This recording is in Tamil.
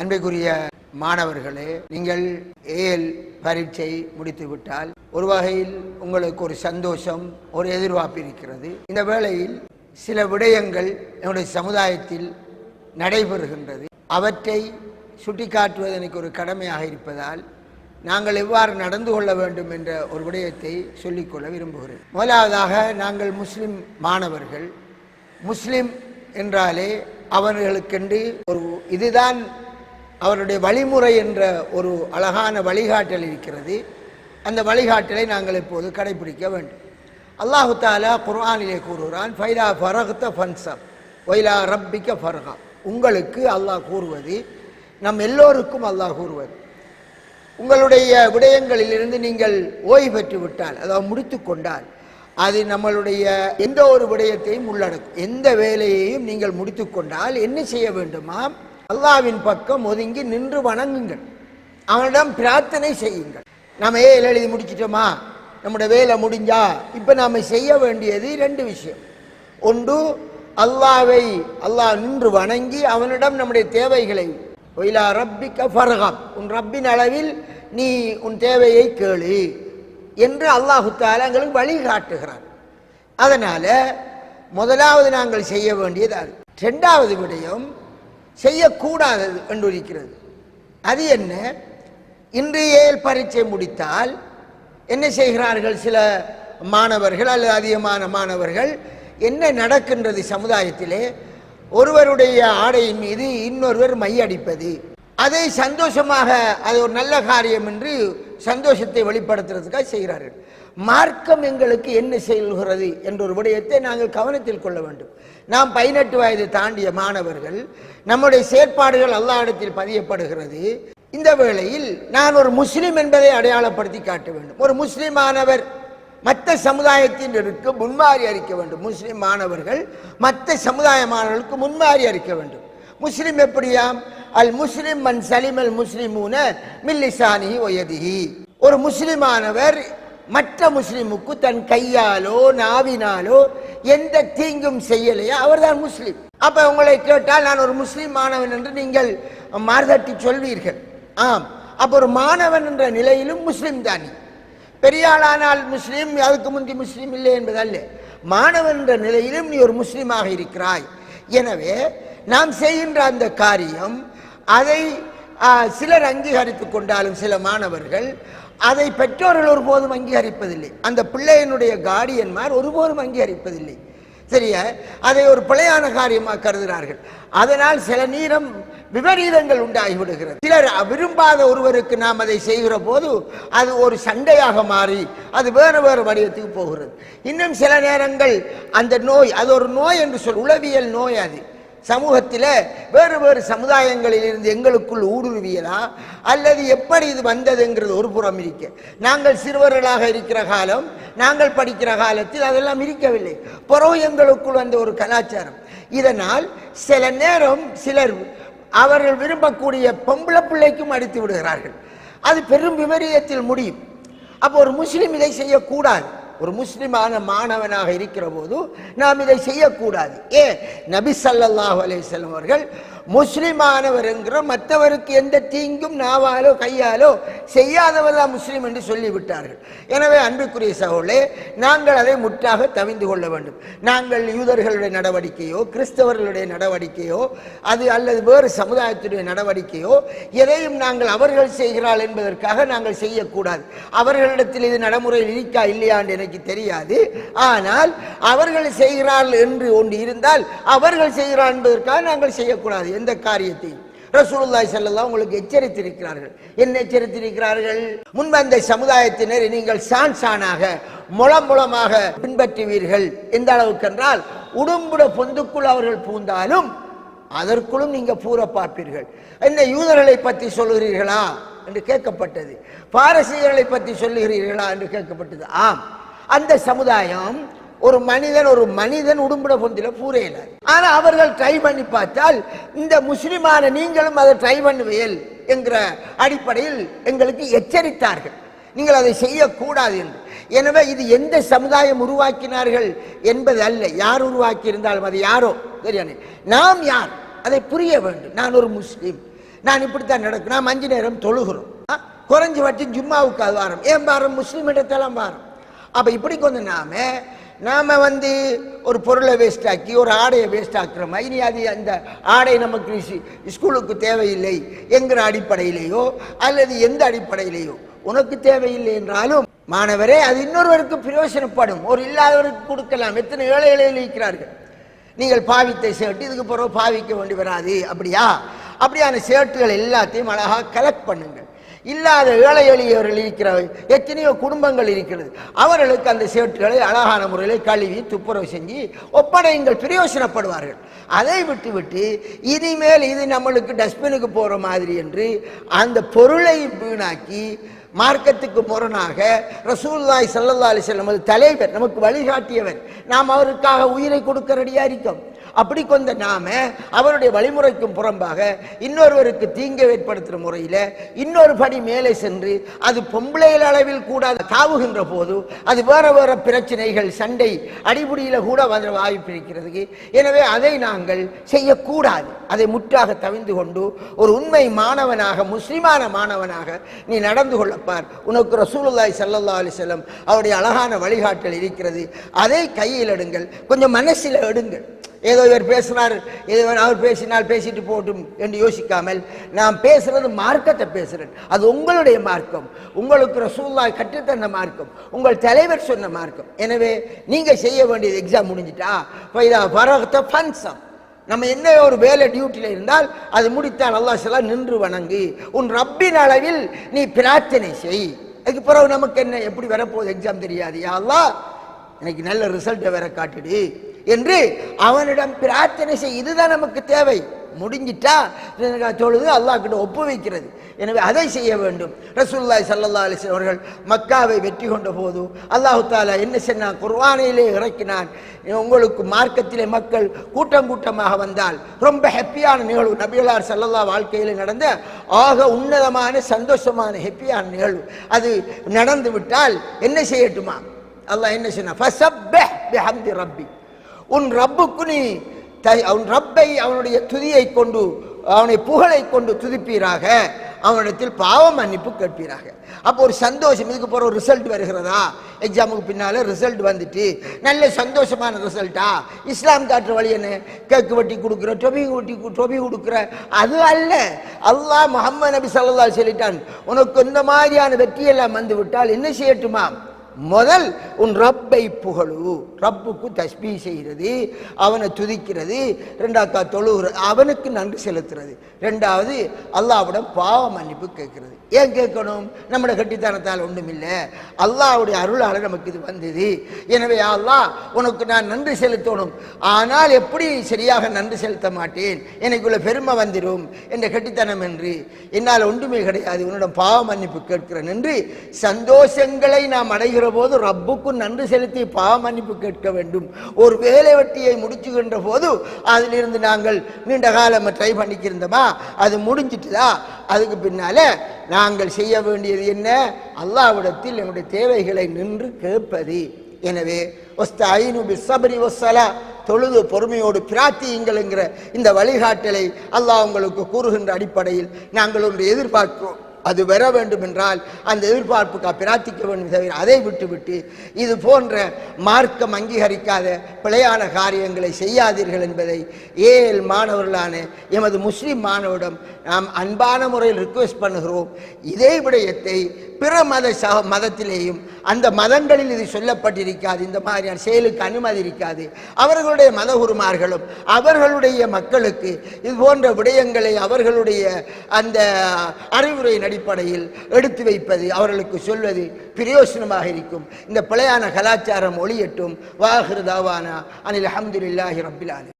அன்பைக்குரிய மாணவர்களே நீங்கள் ஏஎல் பரீட்சை முடித்துவிட்டால் ஒரு வகையில் உங்களுக்கு ஒரு சந்தோஷம் ஒரு எதிர்பார்ப்பு இருக்கிறது. இந்த வேளையில் சில விடயங்கள் என்னுடைய சமுதாயத்தில் நடைபெறுகின்றது. அவற்றை சுட்டிக்காட்டுவது எனக்கு ஒரு கடமையாக இருப்பதால் நாங்கள் எவ்வாறு நடந்து கொள்ள வேண்டும் என்ற ஒரு விடயத்தை சொல்லிக்கொள்ள விரும்புகிறேன். முதலாவதாக நாங்கள் முஸ்லிம் மாணவர்கள். முஸ்லிம் என்றாலே அவர்களுக்கென்று ஒரு இதுதான் அவருடைய வழிமுறை என்ற ஒரு அழகான வழிகாட்டல் இருக்கிறது. அந்த வழிகாட்டலை நாங்கள் இப்போது கடைபிடிக்க வேண்டும். அல்லாஹு தாலா குர்ஆனிலே கூறுகிறான் ஃபைலா ஃபரகுத்த ஃபன்சப் ஒய்லா ரப்பிக்க ஃபர்ஹா. உங்களுக்கு அல்லாஹ் கூறுவது நம் எல்லோருக்கும் அல்லாஹ் கூறுவது. உங்களுடைய விடயங்களிலிருந்து நீங்கள் ஓய்வு பெற்று விட்டால் அதாவது முடித்து கொண்டால் அது நம்மளுடைய எந்த ஒரு விடயத்தையும் உள்ளடக்கும். எந்த வேலையையும் நீங்கள் முடித்து கொண்டால் என்ன செய்ய வேண்டுமா அல்லாவின் பக்கம் ஒதுங்கி நின்று வணங்குங்கள். அவனிடம் பிரார்த்தனை செய்யுங்கள். நாம் ஏல் எழுதி முடிச்சிட்டோமா? நம்முடைய வேலை முடிஞ்சா இப்போ நாம் செய்ய வேண்டியது ரெண்டு விஷயம். ஒன்று அல்லாவை அல்லாஹ் நின்று வணங்கி அவனிடம் நம்முடைய தேவைகளை ஒயிலா ரப்பிக்க ஃபர்ஹம் உன் ரப்பின் அளவில் நீ உன் தேவையை கேளு என்று அல்லாஹு தாலா எங்களுக்கு வழிகாட்டுகிறான் அதனால் முதலாவது நாங்கள் செய்ய வேண்டியது அது. ரெண்டாவது விடயம் செய்யக்கூடாதது என்று அது என்ன? இன்று ஏல் பரீட்சை முடித்தால் என்ன செய்கிறார்கள் சில மாணவர்கள் அல்லது அதிகமான மாணவர்கள்? என்ன நடக்கின்றது சமுதாயத்திலே? ஒருவருடைய ஆடையின் மீது இன்னொருவர் மையடிப்பது அதை சந்தோஷமாக அது ஒரு நல்ல காரியம் என்று சந்தோஷத்தை வெளிப்படுத்துறதுக்காக செய்கிறார்கள். மார்க்கம் எங்களுக்கு என்ன செயல்கிறது என்ற ஒரு விடயத்தை நாங்கள் கவனத்தில் கொள்ள வேண்டும். நாம் பதினெட்டு வயது தாண்டிய மாணவர்கள் நம்முடைய செயற்பாடுகள் அல்லாஹ்விடத்தில் பதியப்படுகிறது. இந்த வேளையில் நான் ஒரு முஸ்லீம் என்பதை அடையாளப்படுத்தி காட்ட வேண்டும். ஒரு முஸ்லிமானவர் மற்ற சமுதாயத்தினருக்கு முன்மாறி அறிக்க வேண்டும். முஸ்லீம் மாணவர்கள் மற்ற சமுதாய மாணவர்களுக்கு முன்மாறி அறிக்க வேண்டும். முஸ்லீம் எப்படியாம் அல் முஸ்லிம் மன் சலிம் அல் முஸ்லிமூன மில்லிசானி ஒயதிஹி ஒரு முஸ்லிமானவர் மற்ற முஸ்லீமுக்கு தன் கையாலோ நாவினாலோ எந்த தீங்கும் செய்யலையோ? அவர்தான் முஸ்லீம். அப்ப உங்களை கேட்டால் நான் ஒரு முஸ்லீம் மாணவன் என்று நீங்கள் மாறுதட்டி சொல்வீர்கள். ஆம். அப்ப ஒரு மாணவன் என்ற நிலையிலும் முஸ்லீம் தானே. பெரியாளானால் முஸ்லீம் அதுக்கு முந்தி முஸ்லீம் இல்லை என்பதல்ல. மாணவன் என்ற நிலையிலும் நீ ஒரு முஸ்லீமாக இருக்கிறாய். எனவே நாம் செய்கின்ற அந்த காரியம் அதை சிலர் அங்கீகரித்துக் கொண்டாலும் சில மாணவர்கள் அதை பெற்றோர்கள் ஒருபோதும் அங்கீகரிப்பதில்லை. அந்த பிள்ளையினுடைய கார்டியன்மார் ஒருபோதும் அங்கீகரிப்பதில்லை. சரியா? அதை ஒரு பிழையான காரியமாக கருதுகிறார்கள். அதனால் சில நேரம் விபரீதங்கள் உண்டாகிவிடுகிறது. சிலர் விரும்பாத ஒருவருக்கு நாம் அதை செய்கிற போது அது ஒரு சண்டையாக மாறி அது வேறு வேறு வடிவத்துக்கு போகிறது. இன்னும் சில நேரங்கள் அந்த நோய் அது ஒரு நோய் என்று சொல் உளவியல் நோய் அது. சமூகத்தில் வேறு வேறு சமுதாயங்களில் இருந்து எங்களுக்குள் ஊடுருவியதா அல்லது எப்படி இது வந்ததுங்கிறது ஒரு புறம் இருக்க. நாங்கள் சிறுவர்களாக இருக்கிற காலம் நாங்கள் படிக்கிற காலத்தில் அதெல்லாம் இருக்கவில்லை. புறம் எங்களுக்குள் வந்த ஒரு கலாச்சாரம். இதனால் சில நேரம் சிலர் அவர்கள் விரும்பக்கூடிய பொம்பளை பிள்ளைக்கும் அடித்து விடுகிறார்கள். அது பெரும் விபரீதத்தில் முடியும். அப்போ ஒரு முஸ்லீம் இதை செய்யக்கூடாது. ஒரு முஸ்லிமான மாணவனாக இருக்கிற போது நாம் இதை செய்யக்கூடாது. ஏ நபி ஸல்லல்லாஹு அலைஹி அவர்கள் முஸ்லிமானவர் என்கிற மற்றவருக்கு எந்த தீங்கும் நாவாலோ கையாலோ செய்யாதவர் தான் என்று சொல்லிவிட்டார்கள். எனவே அன்புக்குரிய சகோலே நாங்கள் அதை முற்றாக தவிந்து கொள்ள வேண்டும். நாங்கள் யூதர்களுடைய நடவடிக்கையோ கிறிஸ்தவர்களுடைய நடவடிக்கையோ அது அல்லது வேறு சமுதாயத்துடைய நடவடிக்கையோ எதையும் நாங்கள் அவர்கள் செய்கிறாள் என்பதற்காக நாங்கள் செய்யக்கூடாது. அவர்களிடத்தில் இது நடைமுறையில் இருக்கா இல்லையா என்று அன்றைக்கு தெரியாது. ஆனால் அவர்கள் செய்கிறார்கள் என்று ஒன்று இருந்தால் அவர்கள் செய்கிறார் என்பதற்காக நாங்கள் செய்யக்கூடாது. எந்த காரியத்தையும். ரசூலுல்லாய் ஸல்லல்லாஹு உங்களுக்கு எச்சரித்திருக்கிறார்கள். என்ன எச்சரித்திருக்கிறார்கள்? முன்பு அந்த சமுதாயத்தினர் நீங்கள் சான் சானாக முளம் முளமாக பின்பற்றுவீர்கள். எந்த அளவுக்கு என்றால் உடும்புட பொந்துக்குள் அவர்கள் பூந்தாலும் அதற்குள்ளும் நீங்க பூர பார்ப்பீர்கள். என்ன யூதர்களை பற்றி சொல்கிறீர்களா என்று கேட்கப்பட்டது. பாரசீகர்களை பற்றி சொல்லுகிறீர்களா? என்று கேட்கப்பட்டது. ஆம். அந்த சமுதாயம் ஒரு மனிதன் ஒரு மனிதன் உடும்புட பொந்தில பூரையில. ஆனா அவர்கள் ட்ரை பண்ணி பார்த்தால் இந்த முஸ்லிமான நீங்களும் அதை ட்ரை பண்ணுவேல் என்கிற அடிப்படையில் எங்களுக்கு எச்சரித்தார்கள். நீங்கள் அதை செய்யக்கூடாது என்று. எனவே இது எந்த சமுதாயம் உருவாக்கினார்கள் என்பது அல்ல. யார் உருவாக்கி இருந்தாலும் அது யாரோ? தெரியாது நாம் யார்? அதை புரிய வேண்டும். நான் ஒரு முஸ்லீம். நான் இப்படித்தான் நடக்கும். நாம் அஞ்சு நேரம் தொழுகிறோம். ஆ, குறைஞ்ச ஜும்மாவுக்கு அது வாரம். ஏன் வாரம்? முஸ்லீம் இடத்தெல்லாம் வாரம். அப்போ இப்படி கொஞ்சம் நாம நாம் வந்து ஒரு பொருளை வேஸ்ட் ஆக்கி ஒரு ஆடையை வேஸ்ட் ஆக்குறோம் இனி அது அந்த ஆடை நமக்கு ஸ்கூலுக்கு தேவையில்லை என்கிற அடிப்படையிலேயோ அல்லது எந்த அடிப்படையிலேயோ உனக்கு தேவையில்லை என்றாலும் மாணவரே அது இன்னொருவருக்கு பிரயோசனப்படும். ஒரு இல்லாதவருக்கு கொடுக்கலாம். எத்தனை ஏழை ஏழைகள் இருக்கிறார்கள் நீங்கள் பாவித்தை ஷர்ட் இதுக்கு பிறகு பாவிக்க வேண்டி வராது. அப்படியா? அப்படியான ஷர்ட்டுகள் எல்லாத்தையும் அழகாக கலெக்ட் பண்ணுங்கள். இல்லாத ஏழை எளியவர்கள் இருக்கிற எத்தனையோ குடும்பங்கள் இருக்கிறது. அவர்களுக்கு அந்த சேட்டுகளை அழகான முறையில் கழுவி துப்புரவு செஞ்சு ஒப்படைங்கள் பிரயோசனப்படுவார்கள். அதை விட்டு விட்டு இனிமேல் இது நம்மளுக்கு டஸ்ட்பினுக்கு போகிற மாதிரி என்று அந்த பொருளை வீணாக்கி மார்க்கத்துக்கு முரணாக ரசூல்லாய் சல்லல்லா அலைஹி வஸல்லம் தலைவர் நமக்கு வழிகாட்டியவர். நாம் அவருக்காக உயிரை கொடுக்க ரெடியாக இருக்கோம். அப்படி கொண்ட நாம அவருடைய வழிமுறைக்கும் புறம்பாக இன்னொருவருக்கு தீங்கை ஏற்படுத்துகிற முறையில் இன்னொரு படி மேலே சென்று அது பொம்பளைகள் அளவில் கூட தாவுகின்ற போது அது வேற வேற பிரச்சனைகள் சண்டை அடிபுடியில் கூட வந்த வாய்ப்பு இருக்கிறது எனவே அதை நாங்கள் செய்யக்கூடாது. அதை முற்றாக தவிந்து கொண்டு ஒரு உண்மை மாணவனாக முஸ்லிமான மாணவனாக நீ நடந்து கொள்ளப்பார். உனக்கு ரசூலுல்லாய் சல்லா அலி செல்லம் அவருடைய அழகான வழிகாட்டல் இருக்கிறது. அதை கையில் எடுங்கள். கொஞ்சம் மனசில் எடுங்கள். ஏதோ இவர் பேசினார் ஏதோ அவர் பேசினால் பேசிட்டு போட்டும் என்று யோசிக்காமல் நான் பேசுறது மார்க்கத்தை பேசுறேன். அது உங்களுடைய மார்க்கம். உங்களுக்கு ரசூல்லாய் கற்றுத்தந்த மார்க்கம். உங்கள் தலைவர் சொன்ன மார்க்கம். எனவே நீங்க செய்ய வேண்டியது எக்ஸாம் முடிஞ்சிட்டா பைதா பரகத்த ஃபன்சம் நம்ம என்ன ஒரு வேலை டியூட்டியில் இருந்தால் அது முடித்தால் அல்லா சொல்லா நின்று வணங்கு. உன் ரப்பின் அளவில் நீ பிரார்த்தனை செய். அதுக்கு பிறகு நமக்கு என்ன எப்படி வரப்போகுது எக்ஸாம் தெரியாது. யா எனக்கு நல்ல ரிசல்ட்டை வேற காட்டுடு. என்று அவனிடம் பிரார்த்தனை செய் இதுதான் நமக்கு தேவை. முடிஞ்சிட்டா தொழுது அல்லாஹ் கிட்ட ஒப்பு வைக்கிறது. எனவே அதை செய்ய வேண்டும். ரசூல்லாய் சல்லா அலிஸ் அவர்கள் மக்காவை வெற்றி கொண்ட போது அல்லாஹு தாலா என்ன சொன்னான்? குர்வானையிலே இறக்கினான். உங்களுக்கு மார்க்கத்திலே மக்கள் கூட்டம் கூட்டமாக வந்தால் ரொம்ப ஹெப்பியான நிகழ்வு. நபிகளார் சல்லல்லா வாழ்க்கையில் நடந்த ஆக உன்னதமான சந்தோஷமான ஹெப்பியான நிகழ்வு. அது நடந்து விட்டால் என்ன செய்யட்டுமா? அல்லாஹ் என்ன சொன்னான்? ரப்பி. உன் ரப்புக்கு நீ தை அவன் ரப்பை அவனுடைய துதியை கொண்டு அவனை புகழை கொண்டு துதிப்பீராக. அவனிடத்தில் பாவம் மன்னிப்பு கேட்பீராக. அப்போ ஒரு சந்தோஷம் இதுக்கு போகிற ஒரு ரிசல்ட் வருகிறதா? எக்ஸாமுக்கு பின்னால் ரிசல்ட் வந்துட்டு நல்ல சந்தோஷமான ரிசல்ட்டா இஸ்லாம் காட்டுற வழி என்ன? கேக்கு வட்டி கொடுக்குற டொபி வெட்டி டொபி கொடுக்குற அது அல்ல. அல்லாஹ் முகமது நபி ஸல்லல்லாஹு சொல்லிட்டான் உனக்கு இந்த மாதிரியான வெற்றியெல்லாம் வந்து விட்டால் என்ன செய்யட்டுமா முதல் உன் ரப்பை புகழு. ரப்புக்கு தஸ்பீ செய்கிறது அவனை துதிக்கிறது ரெண்டாக்கா தொழுகிறது அவனுக்கு நன்றி செலுத்துறது ரெண்டாவது அல்லாவிடம் பாவ மன்னிப்பு கேட்கிறது. ஏன் கேட்கணும்? நம்மளோட கட்டித்தனத்தால் ஒன்றுமில்லை அல்லாவுடைய அருளால் நமக்கு இது வந்தது. எனவே அல்லாஹ் உனக்கு நான் நன்றி செலுத்தணும். ஆனால் எப்படி சரியாக நன்றி செலுத்த மாட்டேன்? எனக்குள்ள பெருமை வந்துடும் என்ற கட்டித்தனம் என்று. என்னால் ஒன்றுமே கிடையாது. உன்னிடம் பாவ மன்னிப்பு கேட்கிறேன் என்று சந்தோஷங்களை நாம் அடைகிறோம் போது ரப்புக்கும் நன்றி செலுத்தி பாவ மன்னிப்பு கேட்க வேண்டும். ஒரு வேலை வெட்டியை முடிச்சுகின்ற போது அதிலிருந்து நாங்கள் நீண்ட காலம் ட்ரை பண்ணிக்கிருந்தோமா? அது முடிஞ்சிட்டுதா? அதுக்கு பின்னால நாங்கள் செய்ய வேண்டியது என்ன? அல்லாவிடத்தில் எங்களுடைய தேவைகளை நின்று கேட்பது. எனவே சபரி பிஸ்ஸப்ரி தொழுது பொறுமையோடு பிரார்த்தியுங்கள் என்கிற இந்த வழிகாட்டலை அல்லாஹ் உங்களுக்கு கூறுகின்ற அடிப்படையில் நாங்கள் ஒன்று எதிர்பார்க்கிறோம். அது வர வேண்டும் என்றால் அந்த எதிர்பார்ப்புக்கு பிரார்த்திக்க வேண்டும் தவிர அதை விட்டுவிட்டு இது போன்ற மார்க்கம் அங்கீகரிக்காத பிழையான காரியங்களை செய்யாதீர்கள் என்பதை ஏஎல் மாணவர்களான எமது முஸ்லீம் மாணவரிடம் நாம் அன்பான முறையில் ரிக்வெஸ்ட் பண்ணுகிறோம். இதே விடயத்தை பிற மத ச மதத்திலேயும் அந்த மதங்களில் இது சொல்லப்பட்டிருக்காது. இந்த மாதிரியான செயலுக்கு அனுமதி இருக்காது. அவர்களுடைய மதகுருமார்களும் அவர்களுடைய மக்களுக்கு இது போன்ற விடயங்களை அவர்களுடைய அந்த அறிவுரையின் அடிப்படையில் எடுத்து வைப்பது அவர்களுக்கு சொல்வது பிரயோசனமாக இருக்கும். இந்த பிழையான கலாச்சாரம் ஒளியட்டும். வாஹிருதாவானா அனில் அஹமதுல்லாஹி ரபில்